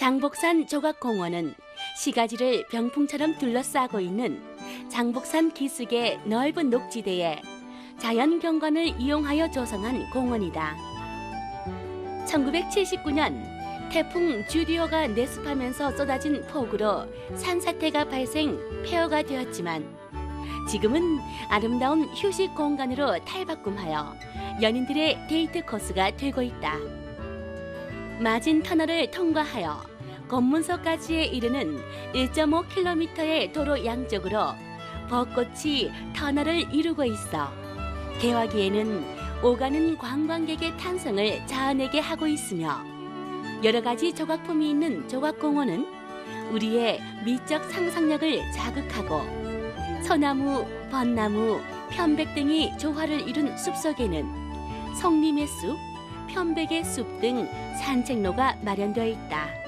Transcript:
장복산 조각공원은 시가지를 병풍처럼 둘러싸고 있는 장복산 기슭의 넓은 녹지대에 자연 경관을 이용하여 조성한 공원이다. 1979년 태풍 주디오가 내습하면서 쏟아진 폭우로 산사태가 발생 폐허가 되었지만 지금은 아름다운 휴식 공간으로 탈바꿈하여 연인들의 데이트 코스가 되고 있다. 마진 터널을 통과하여 검문소까지 이르는 1.5km의 도로 양쪽으로 벚꽃이 터널을 이루고 있어 개화기에는 오가는 관광객의 탄성을 자아내게 하고 있으며 여러 가지 조각품이 있는 조각공원은 우리의 미적 상상력을 자극하고 소나무, 벚나무, 편백 등이 조화를 이룬 숲속에는 성림의 숲, 편백의 숲 등 산책로가 마련되어 있다.